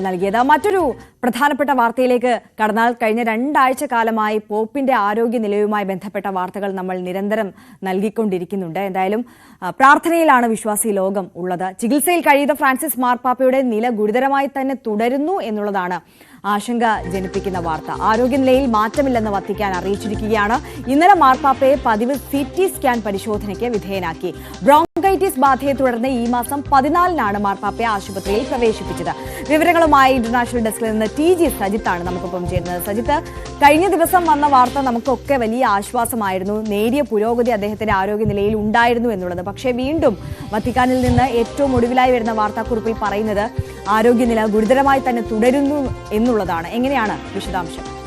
നൽകിയത്. മറ്റൊരു പ്രധാനപ്പെട്ട വാർത്തയിലേക്ക് കടന്നാൽ കഴിഞ്ഞ രണ്ടാഴ്ച കാലമായി പോപ്പിന്റെ ആരോഗ്യനിലയുമായി ബന്ധപ്പെട്ട വാർത്തകൾ നമ്മൾ നിരന്തരം നൽകിക്കൊണ്ടിരിക്കുന്നുണ്ട്. എന്തായാലും പ്രാർത്ഥനയിലാണ് വിശ്വാസി ലോകം ഉള്ളത്. ചികിത്സയിൽ കഴിയുന്ന ഫ്രാൻസിസ് മാർപ്പാപ്പയുടെ നില ഗുരുതരമായി തന്നെ തുടരുന്നു എന്നുള്ളതാണ് ആശങ്ക ജനിപ്പിക്കുന്ന വാർത്ത. ആരോഗ്യനിലയിൽ മാറ്റമില്ലെന്ന് വത്തിക്കാൻ അറിയിച്ചിരിക്കുകയാണ്. ഇന്നലെ മാർപ്പാപ്പയെ പതിവ് സി ടി സ്കാൻ പരിശോധനയ്ക്ക് വിധേയനാക്കി. ബ്രോങ്കൈറ്റിസ് ബാധയെ തുടർന്ന് ഈ മാസം പതിനാലിനാണ് മാർപ്പാപ്പയെ ആശുപത്രിയിൽ പ്രവേശിപ്പിച്ചത്. വിവരങ്ങളുമായി ഇന്റർനാഷണൽ ഡെസ്കിൽ നിന്ന് ടി ജി സജിത്താണ് നമുക്കൊപ്പം ചേരുന്നത്. സജിത്ത് കഴിഞ്ഞ ദിവസം വന്ന വാർത്ത നമുക്കൊക്കെ വലിയ ആശ്വാസമായിരുന്നു. നേരിയ പുരോഗതി അദ്ദേഹത്തിന്റെ ആരോഗ്യനിലയിൽ ഉണ്ടായിരുന്നു എന്നുള്ളത്. പക്ഷേ വീണ്ടും വത്തിക്കാനിൽ നിന്ന് ഏറ്റവും ഒടുവിലായി വരുന്ന വാർത്താക്കുറിപ്പിൽ പറയുന്നത് ആരോഗ്യനില ഗുരുതരമായി തന്നെ തുടരുന്നു എന്നുള്ളതാണ്. എങ്ങനെയാണ് വിശദാംശം?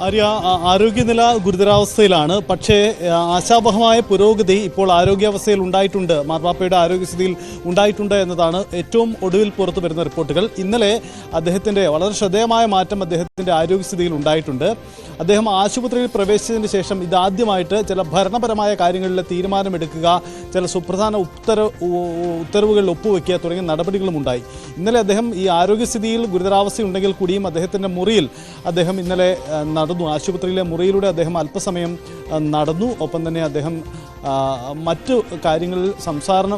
ആര്യ ആരോഗ്യനില ഗുരുതരാവസ്ഥയിലാണ്. പക്ഷേ ആശാവഹമായ പുരോഗതി ഇപ്പോൾ ആരോഗ്യാവസ്ഥയിൽ ഉണ്ടായിട്ടുണ്ട്. മാർപ്പാപ്പയുടെ ആരോഗ്യസ്ഥിതിയിൽ ഉണ്ടായിട്ടുണ്ട് എന്നതാണ് ഏറ്റവും ഒടുവിൽ പുറത്തു വരുന്ന റിപ്പോർട്ടുകൾ. ഇന്നലെ അദ്ദേഹത്തിന്റെ വളരെ ശ്രദ്ധേയമായ മാറ്റം അദ്ദേഹത്തിന്റെ ആരോഗ്യസ്ഥിതിയിൽ ഉണ്ടായിട്ടുണ്ട്. അദ്ദേഹം ആശുപത്രിയിൽ പ്രവേശിച്ചതിന് ശേഷം ഇതാദ്യമായിട്ട് ചില ഭരണപരമായ കാര്യങ്ങളിലെ തീരുമാനമെടുക്കുക ചില സുപ്രധാന ഉത്തര ഉത്തരവുകൾ ഒപ്പുവെക്കുക തുടങ്ങിയ നടപടികളും ഉണ്ടായി. ഇന്നലെ അദ്ദേഹം ഈ ആരോഗ്യസ്ഥിതിയിൽ ഗുരുതരാവസ്ഥയുണ്ടെങ്കിൽ കൂടിയും അദ്ദേഹത്തിന്റെ മുറിയിൽ അദ്ദേഹം ഇന്നലെ നടന്നു. ആശുപത്രിയിലെ മുറിയിലൂടെ അദ്ദേഹം അല്പസമയം നടന്നു. ഒപ്പം തന്നെ അദ്ദേഹം മറ്റു കാര്യങ്ങളിൽ സംസാരണ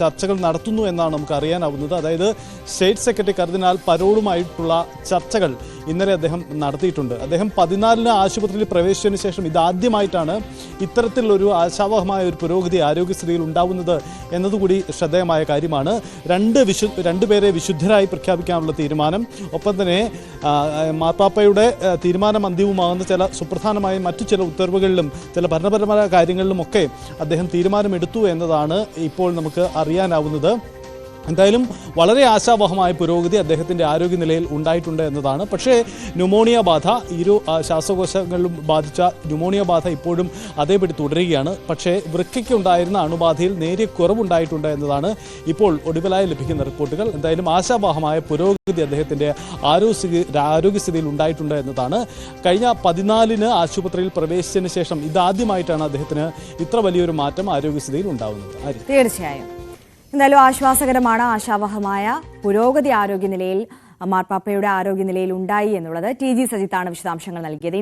ചർച്ചകൾ നടത്തുന്നു എന്നാണ് നമുക്ക് അറിയാനാവുന്നത് അതായത് സ്റ്റേറ്റ് സെക്രട്ടറി കർദിനാൽ പരോളുമായിട്ടുള്ള ചർച്ചകൾ ഇന്നലെ അദ്ദേഹം നടത്തിയിട്ടുണ്ട്. അദ്ദേഹം പതിനാലിന് ആശുപത്രിയിൽ പ്രവേശിച്ചതിന് ശേഷം ഇതാദ്യമായിട്ടാണ് ഇത്തരത്തിലൊരു ആശാവഹമായ ഒരു പുരോഗതി ആരോഗ്യസ്ഥിതിയിൽ ഉണ്ടാവുന്നത് എന്നതുകൂടി ശ്രദ്ധേയമായ കാര്യമാണ്. രണ്ട് വിശു രണ്ടുപേരെ വിശുദ്ധരായി പ്രഖ്യാപിക്കാനുള്ള തീരുമാനം ഒപ്പം തന്നെ മാർപ്പാപ്പയുടെ തീരുമാനം അന്തിമമാകുന്ന ചില സുപ്രധാനമായ മറ്റു ചില ഉത്തരവുകളിലും ചില ഭരണപരമായ കാര്യങ്ങളിലുമൊക്കെ അദ്ദേഹം തീരുമാനമെടുത്തു എന്നതാണ് ഇപ്പോൾ നമുക്ക് അറിയാനാവുന്നത്. എന്തായാലും വളരെ ആശാവഹമായ പുരോഗതി അദ്ദേഹത്തിന്റെ ആരോഗ്യനിലയിൽ ഉണ്ടായിട്ടുണ്ട് എന്നതാണ്. പക്ഷേ ന്യൂമോണിയ ബാധ ഇരു ശ്വാസകോശങ്ങളിലും ബാധിച്ച ന്യൂമോണിയ ബാധ ഇപ്പോഴും അതേപടി തുടരുകയാണ്. പക്ഷേ വൃക്കയ്ക്ക് ഉണ്ടായിരുന്ന അണുബാധയിൽ നേരിയ കുറവുണ്ടായിട്ടുണ്ട് എന്നതാണ് ഇപ്പോൾ ഒടുവിലായി ലഭിക്കുന്ന റിപ്പോർട്ടുകൾ. എന്തായാലും ആശാവഹമായ പുരോഗതി അദ്ദേഹത്തിന്റെ ആരോഗ്യസ്ഥിതി ആരോഗ്യസ്ഥിതിയിൽ ഉണ്ടായിട്ടുണ്ട് എന്നതാണ്. കഴിഞ്ഞ പതിനാലിന് ആശുപത്രിയിൽ പ്രവേശിച്ചതിന് ശേഷം ഇതാദ്യമായിട്ടാണ് അദ്ദേഹത്തിന് ഇത്ര വലിയൊരു മാറ്റം ആരോഗ്യസ്ഥിതിയിൽ ഉണ്ടാവുന്നത്. തീർച്ചയായും. എന്തായാലും ആശ്വാസകരമാണ് ആശാവഹമായ പുരോഗതി ആരോഗ്യനിലയിൽ മാർപ്പാപ്പയുടെ ആരോഗ്യനിലയിൽ ഉണ്ടായി എന്നുള്ളത് ടി ജി സജിത്താണ് വിശദാംശങ്ങൾ നൽകിയത്.